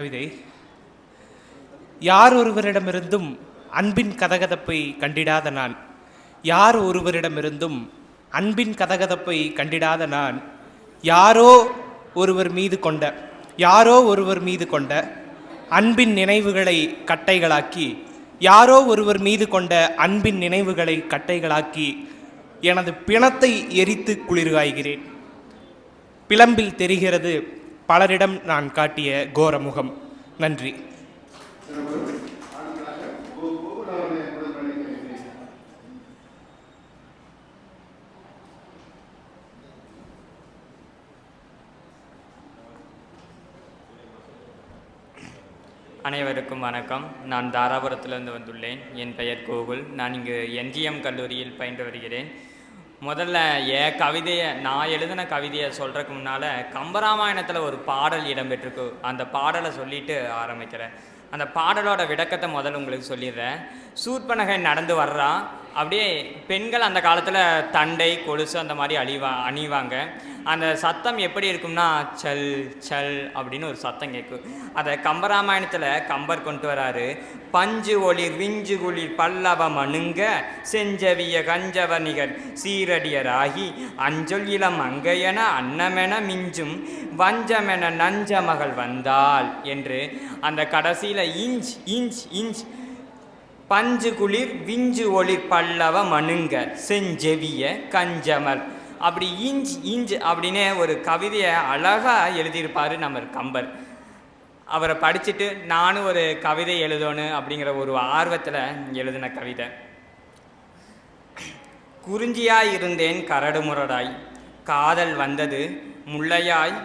கவிதை யார் ஒருவரிடமிருந்தும் அன்பின் கதகதப்பை கண்டிடாத நான். யார் ஒருவரிடமிருந்தும் அன்பின் கதகதப்பை கண்டிடாத நான். யாரோ ஒருவர் மீது கொண்ட யாரோ ஒருவர் மீது கொண்ட அன்பின் நினைவுகளை கட்டைகளாக்கி யாரோ ஒருவர் மீது கொண்ட அன்பின் நினைவுகளை கட்டைகளாக்கி எனது பிணத்தை எரித்து குளிர்காய்கிறேன். பிளம்பில் தெரிகிறது பலரிடம் நான் காட்டிய கோர முகம் நன்றி. அனைவருக்கும் வணக்கம். நான் தாராபுரத்திலிருந்து வந்துள்ளேன். என் பெயர் கோகுல். நான் இங்கு என்ஜிஎம் கல்லூரியில் பயின்று வருகிறேன். முதல்ல என் கவிதையை நான் எழுதின கவிதையை சொல்கிறதுக்கு முன்னால் கம்பராமாயணத்தில் ஒரு பாடல் இடம்பெற்றிருக்கு. அந்த பாடலை சொல்லிட்டு ஆரம்பிக்கிறேன். அந்த பாடலோட விளக்கத்தை முதல்ல உங்களுக்கு சொல்லிடுறேன். சூர்பனகை நடந்து வர்றான் அப்படியே பெண்கள் அந்த காலத்தில் தண்டை கொலுசு அந்த மாதிரி அழிவா அணிவாங்க. அந்த சத்தம் எப்படி இருக்கும்னா சல் சல் அப்படின்னு ஒரு சத்தம் கேட்கும். அதை கம்பராமாயணத்தில் கம்பர் கொண்டு வராரு. பஞ்சு ஒளிர் விஞ்சு குளிர் பல்லவ மணுங்க செஞ்சவிய கஞ்சவனிகர் சீரடியராகி அஞ்சொல் இளம் அங்கையென அன்னமென மிஞ்சும் வஞ்சமென நஞ்ச மகள் வந்தாள் என்று அந்த கடைசியில் இஞ்ச் இஞ்ச் இஞ்ச் பஞ்சு குளிர் விஞ்சு ஒளிர் பல்லவ மனுங்க செஞ்செவிய கஞ்சமல் அப்படி இஞ்ச் இஞ்ச் அப்படின்னு ஒரு கவிதையை அழகாக எழுதியிருப்பார் நம்ம கம்பர். அவரை படிச்சுட்டு நானும் ஒரு கவிதை எழுதணும் அப்படிங்கிற ஒரு ஆர்வத்தில் எழுதின கவிதை. குறிஞ்சியாய் இருந்தேன் கரடு முரடாய் காதல் வந்தது முள்ளையாய்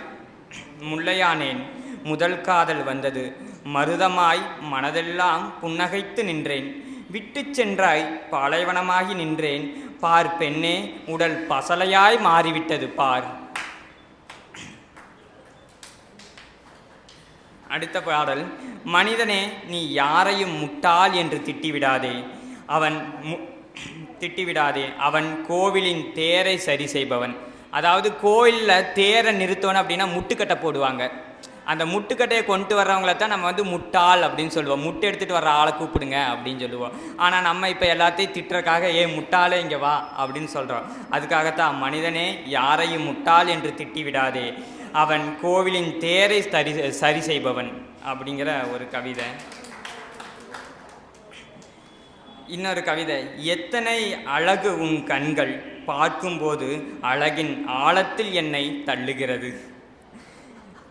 முள்ளையானேன் முதல் காதல் வந்தது மருதமாய் மனதெல்லாம் புன்னகைத்து நின்றேன். விட்டுச் சென்றாய் பாலைவனமாகி நின்றேன். பார் பெண்ணே உடல் பசலையாய் மாறிவிட்டது பார். அடுத்த பாடல். மனிதனே நீ யாரையும் முட்டாள் என்று திட்டிவிடாதே. அவன் மு திட்டிவிடாதே. அவன் கோவிலின் தேரை சரி செய்பவன். அதாவது கோயிலில் தேரை நிறுத்தணும் அப்படின்னா முட்டுக்கட்டை போடுவாங்க. அந்த முட்டுக்கட்டையை கொண்டு வர்றவங்கள தான் நம்ம வந்து முட்டாள் அப்படின்னு சொல்லுவோம். முட்டை எடுத்துகிட்டு வர்ற ஆளை கூப்பிடுங்க அப்படின்னு சொல்லுவோம். ஆனால் நம்ம இப்போ எல்லாத்தையும் திட்டுறக்காக ஏ முட்டாளே இங்கே வா அப்படின்னு சொல்கிறோம் அதுக்காகத்தான் மனிதனே யாரையும் முட்டாள் என்று திட்டி விடாதே. அவன் கோவிலின் தேரை சரி சரி செய்பவன் அப்படிங்கிற ஒரு கவிதை. இன்னொரு கவிதை. எத்தனை அழகு உன் கண்கள் பார்க்கும்போது அழகின் ஆழத்தில் என்னை தள்ளுகிறது.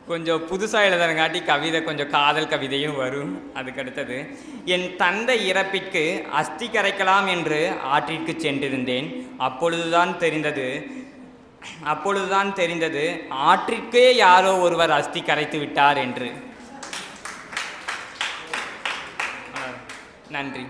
கொஞ்சம் புதுசாக எழுதுறங்காட்டி கவிதை கொஞ்சம் காதல் கவிதையும் வரும். அதுக்கடுத்தது என் தந்தை இறப்பிற்கு அஸ்தி கரைக்கலாம் என்று ஆற்றிற்கு சென்றிருந்தேன். அப்பொழுதுதான் தெரிந்தது அப்பொழுதுதான் தெரிந்தது ஆற்றிற்கே யாரோ ஒருவர் அஸ்தி கரைத்து விட்டார் என்று. நன்றி.